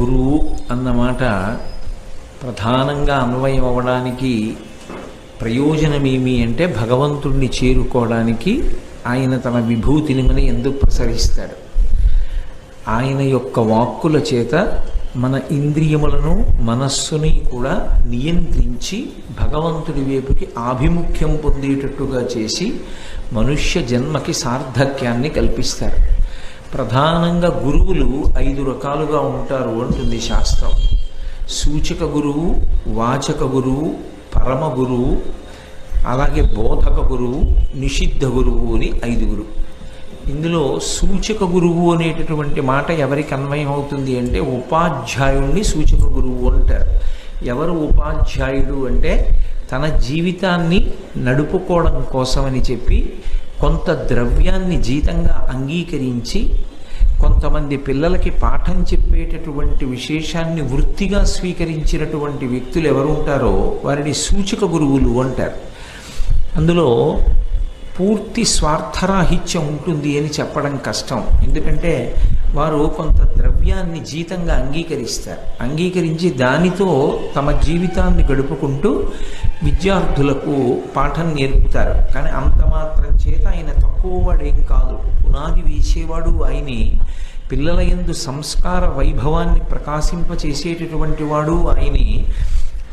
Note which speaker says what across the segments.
Speaker 1: గురువు అన్నమాట ప్రధానంగా అన్వయం అవ్వడానికి ప్రయోజనమేమి అంటే భగవంతుణ్ణి చేరుకోవడానికి ఆయన తన విభూతిని మన ఎందుకు ప్రసరిస్తాడు? ఆయన యొక్క వాక్కుల చేత మన ఇంద్రియములను మనస్సుని కూడా నియంత్రించి భగవంతుడి వైపుకి ఆభిముఖ్యం పొందేటట్టుగా చేసి మనుష్య జన్మకి సార్థక్యాన్ని కల్పిస్తారు. ప్రధానంగా గురువులు ఐదు రకాలుగా ఉంటారు అంటుంది శాస్త్రం. సూచక గురువు వాచక గురువు పరమ గురువు అలాగే బోధక గురువు నిషిద్ధ గురువు అని ఐదుగురు. ఇందులో సూచక గురువు అనేటటువంటి మాట ఎవరికి అన్వయం అవుతుంది అంటే ఉపాధ్యాయుణ్ణి సూచక గురువు అంటారు. ఎవరు ఉపాధ్యాయుడు అంటే తన జీవితాన్ని నడుపుకోవడం కోసమని చెప్పి కొంత ద్రవ్యాన్ని జీతంగా అంగీకరించి కొంతమంది పిల్లలకి పాఠం చెప్పేటటువంటి విశేషాన్ని వృత్తిగా స్వీకరించినటువంటి వ్యక్తులు ఎవరు ఉంటారో వారిని సూచక గురువులు అంటారు. అందులో పూర్తి స్వార్థరాహిత్యం ఉంటుంది అని చెప్పడం కష్టం. ఎందుకంటే వారు కొంత ద్రవ్యాన్ని జీతంగా అంగీకరిస్తారు. అంగీకరించి దానితో తమ జీవితాన్ని గడుపుకుంటూ విద్యార్థులకు పాఠం నేర్పుతారు. కానీ అంత మాత్రం చేత ఆయన తక్కువ వాడేం కాదు. పునాది వేసేవాడు ఆయనే. పిల్లల యందు సంస్కార వైభవాన్ని ప్రకాశింపచేసేటటువంటి వాడు ఆయనే.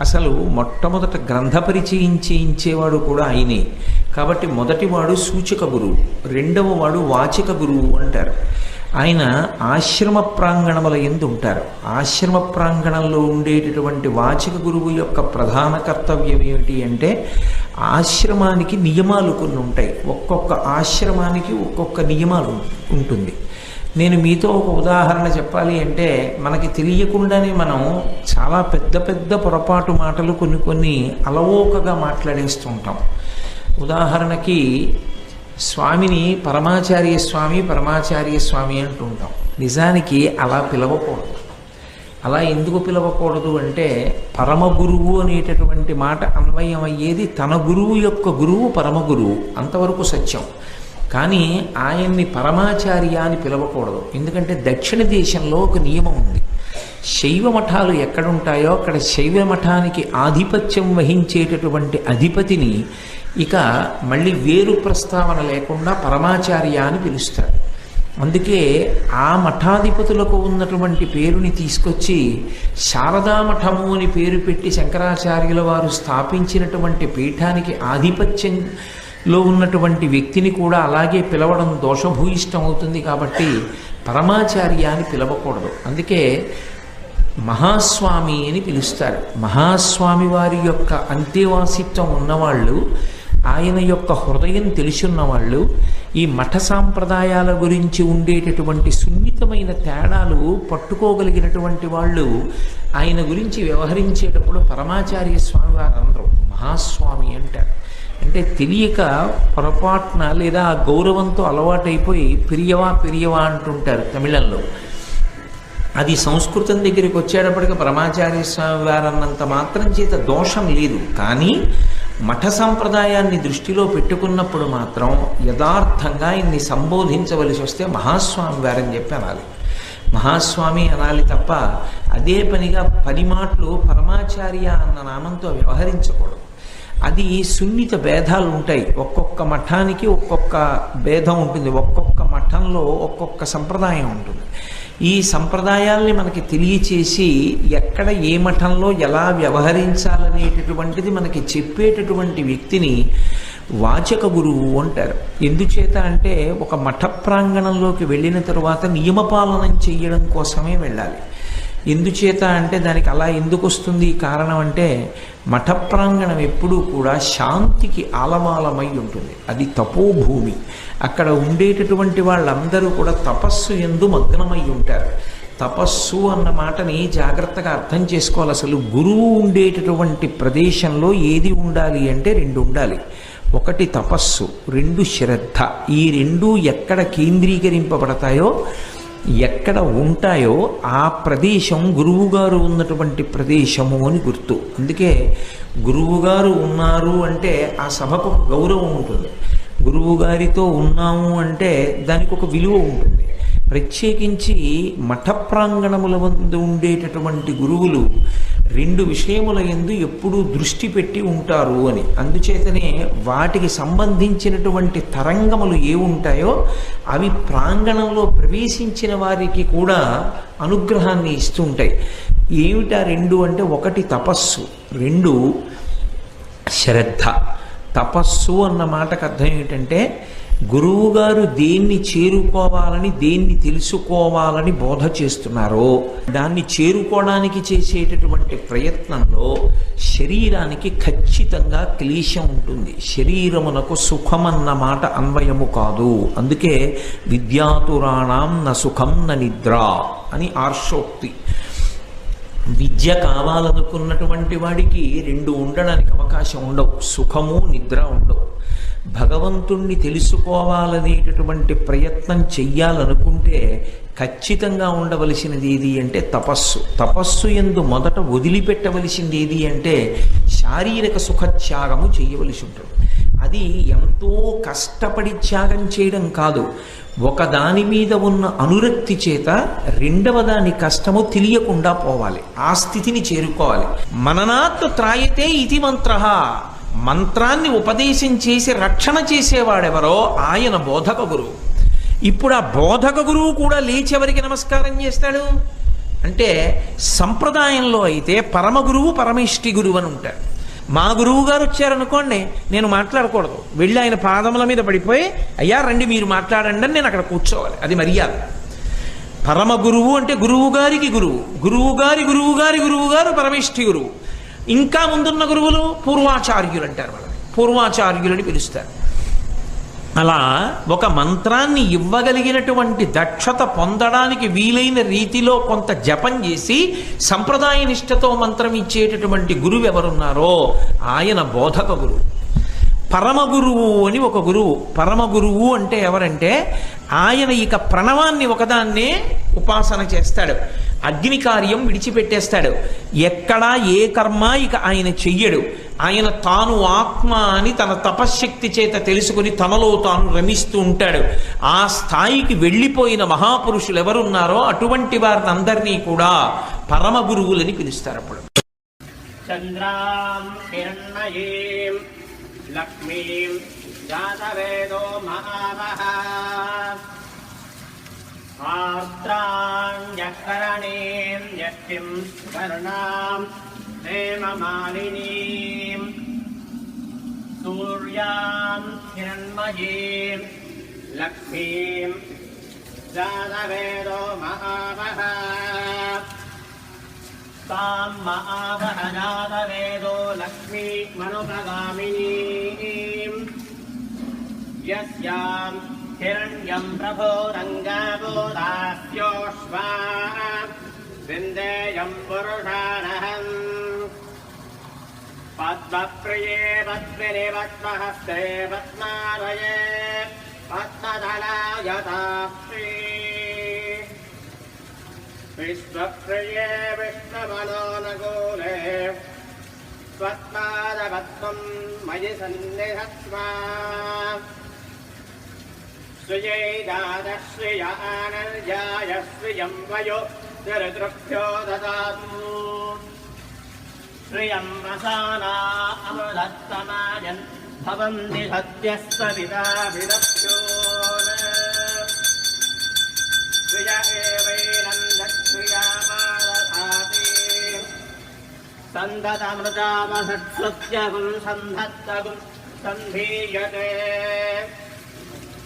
Speaker 1: అసలు మొట్టమొదట గ్రంథ పరిచయం చేయించేవాడు కూడా ఆయనే. కాబట్టి మొదటివాడు సూచక గురువు రెండవ వాడు వాచక గురువు అంటారు. ఆయన ఆశ్రమ ప్రాంగణముల ఎందు ఉంటారు. ఆశ్రమ ప్రాంగణంలో ఉండేటటువంటి వాచక గురువు యొక్క ప్రధాన కర్తవ్యం ఏమిటి అంటే ఆశ్రమానికి నియమాలు కొన్ని ఉంటాయి. ఒక్కొక్క ఆశ్రమానికి ఒక్కొక్క నియమాలు ఉంటుంది. నేను మీతో ఒక ఉదాహరణ చెప్పాలి అంటే మనకి తెలియకుండానే మనం చాలా పెద్ద పెద్ద పొరపాటు మాటలు కొన్ని కొన్ని అలవోకగా మాట్లాడేస్తుంటాం ఉదాహరణకి స్వామిని పరమాచార్య స్వామి పరమాచార్య స్వామి అంటుంటాం నిజానికి అలా పిలవకూడదు. అలా ఎందుకు పిలవకూడదు అంటే పరమ గురువు అనేటటువంటి మాట అన్వయం అయ్యేది తన గురువు యొక్క గురువు పరమ గురువు. అంతవరకు సత్యం. కానీ ఆయన్ని పరమాచార్య అని పిలవకూడదు. ఎందుకంటే దక్షిణ దేశంలో ఒక నియమం ఉంది. శైవ మఠాలు ఎక్కడుంటాయో అక్కడ శైవ మఠానికి ఆధిపత్యం వహించేటటువంటి అధిపతిని ఇక మళ్ళీ వేరు ప్రస్తావన లేకుండా పరమాచార్య అని పిలుస్తారు. అందుకే ఆ మఠాధిపతులకు ఉన్నటువంటి పేరుని తీసుకొచ్చి శారదామఠము అని పేరు పెట్టి శంకరాచార్యుల వారు స్థాపించినటువంటి పీఠానికి ఆధిపత్యంలో ఉన్నటువంటి వ్యక్తిని కూడా అలాగే పిలవడం దోషభూయిష్టం అవుతుంది కాబట్టి పరమాచార్య అని పిలవకూడదు. అందుకే మహాస్వామి అని పిలుస్తారు. మహాస్వామి వారి యొక్క అంతేవాసిత్వం ఉన్నవాళ్ళు ఆయన యొక్క హృదయం తెలిసున్న వాళ్ళు ఈ మఠ సాంప్రదాయాల గురించి ఉండేటటువంటి సున్నితమైన తేడాలు పట్టుకోగలిగినటువంటి వాళ్ళు ఆయన గురించి వ్యవహరించేటప్పుడు పరమాచార్య స్వామి వారు అందరూ మహాస్వామి అంటారు. అంటే తెలియక పొరపాటున లేదా ఆ గౌరవంతో అలవాటైపోయి పెరియవా పెరియవా అంటుంటారు తమిళంలో. అది సంస్కృతం దగ్గరికి వచ్చేటప్పటికి పరమాచార్య స్వామి వారు అన్నంత మాత్రం చేత దోషం లేదు. కానీ మఠ సంప్రదాయాన్ని దృష్టిలో పెట్టుకున్నప్పుడు మాత్రం యథార్థంగా ఇన్ని సంబోధించవలసి వస్తే మహాస్వామి వారని చెప్పి అనాలి. మహాస్వామి అనాలి తప్ప అదే పనిగా పది మాటలు పరమాచార్య అన్న నామంతో వ్యవహరించకూడదు. అది సున్నిత భేదాలు ఉంటాయి. ఒక్కొక్క మఠానికి ఒక్కొక్క భేదం ఉంటుంది. ఒక్కొక్క మఠంలో ఒక్కొక్క సంప్రదాయం ఉంటుంది. ఈ సంప్రదాయాల్ని మనకి తెలియచేసి ఎక్కడ ఏ మఠంలో ఎలా వ్యవహరించాలనేటటువంటిది మనకి చెప్పేటటువంటి వ్యక్తిని వాచక గురువు అంటారు. ఎందుచేత అంటే ఒక మఠ ప్రాంగణంలోకి వెళ్ళిన తరువాత నియమపాలనం చేయడం కోసమే వెళ్ళాలి. ఎందుచేత అంటే దానికి అలా ఎందుకు వస్తుంది కారణం అంటే మఠ ప్రాంగణం ఎప్పుడూ కూడా శాంతికి ఆలమాలమై ఉంటుంది. అది తపోభూమి. అక్కడ ఉండేటటువంటి వాళ్ళందరూ కూడా తపస్సు ఎందు మగ్నమై ఉంటారు. తపస్సు అన్న మాటని జాగ్రత్తగా అర్థం చేసుకోవాలి. అసలు గురువు ఉండేటటువంటి ప్రదేశంలో ఏది ఉండాలి అంటే రెండు ఉండాలి. ఒకటి తపస్సు రెండు శ్రద్ధ. ఈ రెండు ఎక్కడ కేంద్రీకరింపబడతాయో ఎక్కడ ఉంటాయో ఆ ప్రదేశం గురువుగారు ఉన్నటువంటి ప్రదేశము అని గుర్తు. అందుకే గురువుగారు ఉన్నారు అంటే ఆ సభకు ఒక గౌరవం ఉంటుంది. గురువుగారితో ఉన్నాము అంటే దానికి ఒక విలువ ఉంటుంది. ప్రత్యేకించి మఠ ప్రాంగణముల వందు ఉండేటటువంటి గురువులు రెండు విషయముల ఎందు ఎప్పుడూ దృష్టి పెట్టి ఉంటారు అని. అందుచేతనే వాటికి సంబంధించినటువంటి తరంగములు ఏ ఉంటాయో అవి ప్రాంగణంలో ప్రవేశించిన వారికి కూడా అనుగ్రహాన్ని ఇస్తుంటాయి ఏమిటా రెండు అంటే ఒకటి తపస్సు రెండు శ్రద్ధ. తపస్సు అన్న మాటకు అర్థం ఏంటంటే గురువుగారు దేన్ని చేరుకోవాలని దేన్ని తెలుసుకోవాలని బోధ చేస్తున్నారో దాన్ని చేరుకోవడానికి చేసేటటువంటి ప్రయత్నంలో శరీరానికి ఖచ్చితంగా క్లేశం ఉంటుంది. శరీరమునకు సుఖమన్న మాట అన్వయము కాదు. అందుకే విద్యాతురాణం న సుఖం న నిద్ర అని ఆర్షోక్తి. విద్య కావాలనుకున్నటువంటి వాడికి రెండు ఉండడానికి అవకాశం ఉండవు. సుఖము నిద్ర ఉండవు. భగవంతుణ్ణి తెలుసుకోవాలనేటటువంటి ప్రయత్నం చెయ్యాలనుకుంటే ఖచ్చితంగా ఉండవలసినది ఏది అంటే తపస్సు. తపస్సు ఎందు మొదట వదిలిపెట్టవలసింది ఏది అంటే శారీరక సుఖత్యాగము చేయవలసి ఉంటుంది. అది ఎంతో కష్టపడి త్యాగం చేయడం కాదు. ఒక దాని మీద ఉన్న అనురక్తి చేత రెండవ దాని కష్టము తెలియకుండా పోవాలి. ఆ స్థితిని చేరుకోవాలి. మననాత్ త్రాయతే ఇది మంత్ర. మంత్రాన్ని ఉపదేశం చేసి రక్షణ చేసేవాడెవరో ఆయన బోధక గురువు ఇప్పుడు ఆ బోధక గురువు కూడా లేచి ఎవరికి నమస్కారం చేస్తాడు? అంటే సంప్రదాయంలో అయితే పరమ గురువు పరమేష్టి గురువు అని ఉంటాడు. మా గురువు గారు వచ్చారనుకోండి నేను మాట్లాడకూడదు. వెళ్ళి ఆయన పాదముల మీద పడిపోయి అయ్యా రండి మీరు మాట్లాడండి అని నేను అక్కడ కూర్చోవాలి. అది మర్యాద. పరమ గురువు అంటే గురువు గారికి గురువు. గురువు గారి గురువు గారి గురువు గారు పరమేష్ఠి గురువు. ఇంకా ముందున్న గురువులు పూర్వాచార్యులు అంటారు వాళ్ళని. పూర్వాచార్యులని పిలుస్తారు. అలా ఒక మంత్రాన్ని ఇవ్వగలిగినటువంటి దక్షత పొందడానికి వీలైన రీతిలో కొంత జపం చేసి సంప్రదాయ నిష్టతో మంత్రం ఇచ్చేటటువంటి గురువు ఎవరున్నారో ఆయన బోధక గురువు. పరమ గురువు అని ఒక గురువు. పరమ గురువు అంటే ఎవరంటే ఆయన ఇక ప్రణవాన్ని ఒకదాన్నే ఉపాసన చేస్తాడు. అగ్ని కార్యం విడిచిపెట్టేస్తాడు. ఎక్కడా ఏ కర్మ ఇక ఆయన చెయ్యడు. ఆయన తాను ఆత్మ అని తన తపశ్శక్తి చేత తెలుసుకుని తనలో తాను రమిస్తూ ఉంటాడు. ఆ స్థాయికి వెళ్ళిపోయిన మహాపురుషులు ఎవరున్నారో అటువంటి వారిని అందరినీ కూడా పరమ గురువులని పిలుస్తారు అప్పుడు.
Speaker 2: చంద్రాం లక్ష్మీం జాతవేదో आर्द्राण्यकरणीं यष्टिं स्वर्णां हेममालिनीं सूर्यां हिरण्मयीं लक्ष्मीं जातवेदो महावः तां महावहनादवेदो लक्ष्मी मनुप्रगामिनीम् यस्यां हिरण्यं प्रभो रङ्गाबोधास्योष्वा विन्देयं पुरुषाणहम् पद्मप्रिये पद्मिनि पद्महस्ते पद्मालये पद्मधलायताक्षी विश्वप्रिये विष्णुमनोनगोले त्वत्पादपद्मं मयि सन्निधत्स्वा श्रियै दादश्रिय आनर्याय श्रियं वयो निरुदृभ्यो ददातु श्रियं वसाना अमृतत्तमायन् भवन्ति सद्यस्तविदाभिरभ्यो श्रिय एवैनन्दक्रियामादधाति सन्दतमृतामसत्सत्यगुं सन्धत्तगुं सन्धीयते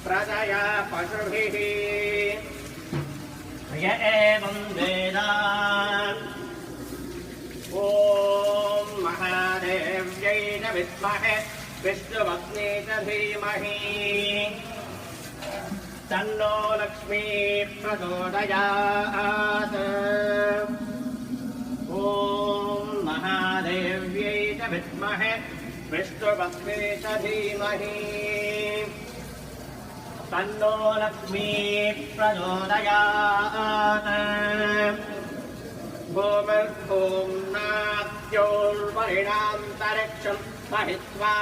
Speaker 2: प्रजया पशुभिः। य एवं वेद। ॐ महादेव्यै च विद्महे विष्णुपत्नी च धीमहि। तन्नो लक्ष्मी प्रचोदयात्। ॐ महादेव्यै च विद्महे विष्णुपत्नी च धीमहि। तन्नो लक्ष्मी प्रचोदयात् भूमिर्भूम्नाद्योर्वरिणान्तरिक्षं महित्वा